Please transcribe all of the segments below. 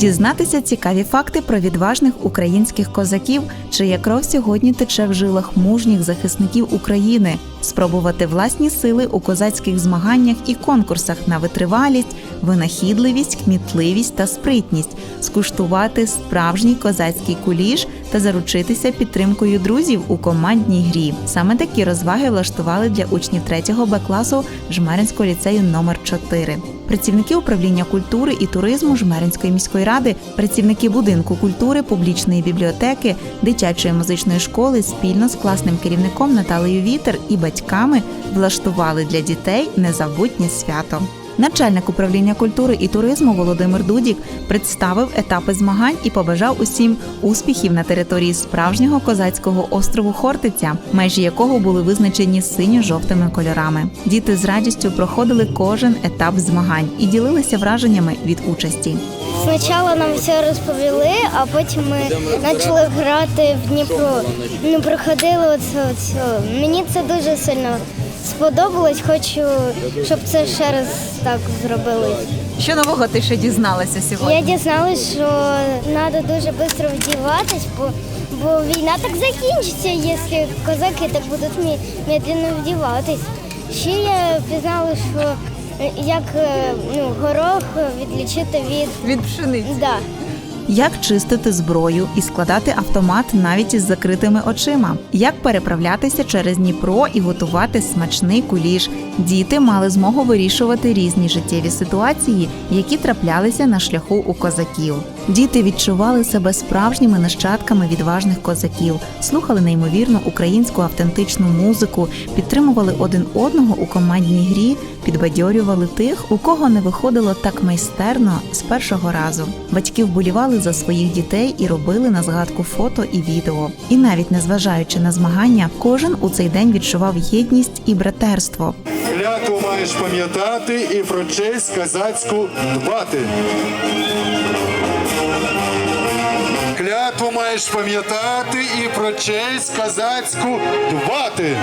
Дізнатися цікаві факти про відважних українських козаків, чия кров сьогодні тече в жилах мужніх захисників України, спробувати власні сили у козацьких змаганнях і конкурсах на витривалість, винахідливість, кмітливість та спритність, скуштувати справжній козацький куліш та заручитися підтримкою друзів у командній грі. Саме такі розваги влаштували для учнів 3 Б класу Жмеринського ліцею номер 4 Працівники управління культури і туризму Жмеринської міської ради, працівники будинку культури, публічної бібліотеки, дитячої музичної школи спільно з класним керівником Наталею Вітер і батьками влаштували для дітей незабутнє свято. Начальник управління культури і туризму Володимир Дудік представив етапи змагань і побажав усім успіхів на території справжнього козацького острову Хортиця, межі якого були визначені синьо-жовтими кольорами. Діти з радістю проходили кожен етап змагань і ділилися враженнями від участі. Спочатку нам все розповіли, а потім ми почали грати в Дніпро. Ми проходили оце, оце. Мені це дуже сильно сподобалось. Хочу, щоб це ще раз так зробили. Що нового ти ще дізналася сьогодні? Я дізналась, що треба дуже швидко вдіватись, бо, бо війна так закінчиться, якщо козаки так будуть медленно вдіватись. Ще я пізнала, що як е, ну, горох відлічити від від пшениці. да. Як чистити зброю і складати автомат навіть із закритими очима, як переправлятися через Дніпро і готувати смачний куліш. Діти мали змогу вирішувати різні життєві ситуації, які траплялися на шляху у козаків. Діти відчували себе справжніми нащадками відважних козаків, слухали неймовірну українську автентичну музику, підтримували один одного у командній грі, підбадьорювали тих, у кого не виходило так майстерно з першого разу. Батьки вболівали за своїх дітей і робили на згадку фото і відео. І навіть незважаючи на змагання, кожен у цей день відчував єдність і братерство. Клятву маєш пам'ятати і про честь казацьку дбати. Клятву маєш пам'ятати і про честь казацьку дбати.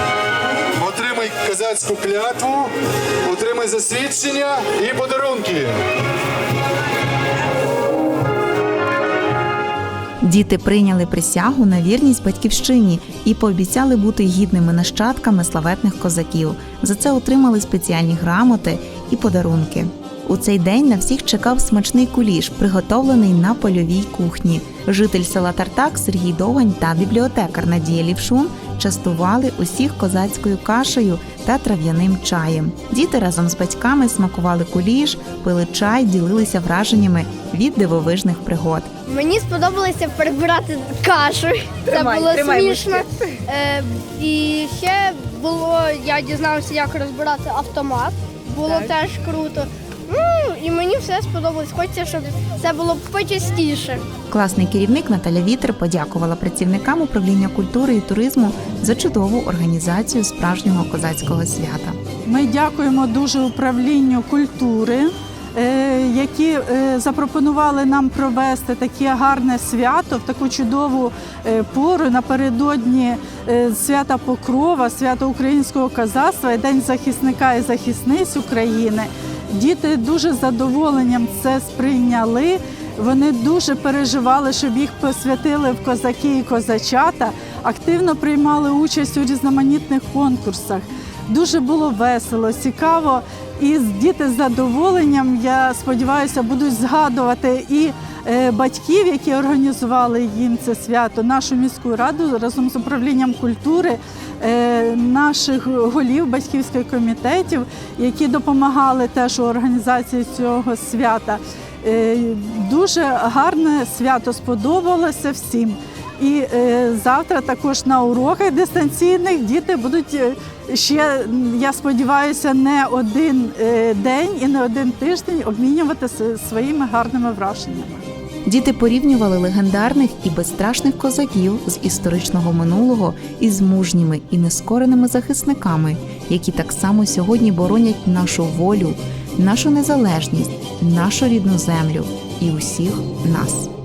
Отримай казацьку клятву, отримай засвідчення і подарунки. Діти прийняли присягу на вірність батьківщині і пообіцяли бути гідними нащадками славетних козаків. За це отримали спеціальні грамоти і подарунки. У цей день на всіх чекав смачний куліш, приготовлений на польовій кухні. Житель села Тартак Сергій Довгань та бібліотекар Надія Лівшун частували усіх козацькою кашею та трав'яним чаєм. Діти разом з батьками смакували куліш, пили чай, ділилися враженнями від дивовижних пригод. Мені сподобалося перебирати кашу. Це було смішно. Е, і ще було, я дізнався, як розбирати автомат. Було теж круто. Ну, і мені все сподобалось. Хочеться, щоб це було почастіше. Класний керівник Наталя Вітер подякувала працівникам управління культури і туризму за чудову організацію справжнього козацького свята. Ми дякуємо дуже управлінню культури, е, які е, запропонували нам провести таке гарне свято в таку чудову е, пору напередодні свята Покрова, свята українського козацтва і День захисника і захисниць України. Діти дуже задоволенням це сприйняли. Вони дуже переживали, щоб їх посвятили в козаки і козачата, активно приймали участь у різноманітних конкурсах. Дуже було весело, цікаво. І діти з задоволенням, я сподіваюся, будуть згадувати і батьків, які організували їм це свято, нашу міську раду разом з управлінням культури, е, наших голів батьківських комітетів, які допомагали теж у організації цього свята. Е, Дуже гарне свято сподобалося всім. І е, завтра також на уроках дистанційних діти будуть е, ще, я сподіваюся, не один е, день і не один тиждень обмінюватися своїми гарними враженнями. Діти порівнювали легендарних і безстрашних козаків з історичного минулого із мужніми і нескореними захисниками, які так само сьогодні боронять нашу волю, нашу незалежність, нашу рідну землю і усіх нас.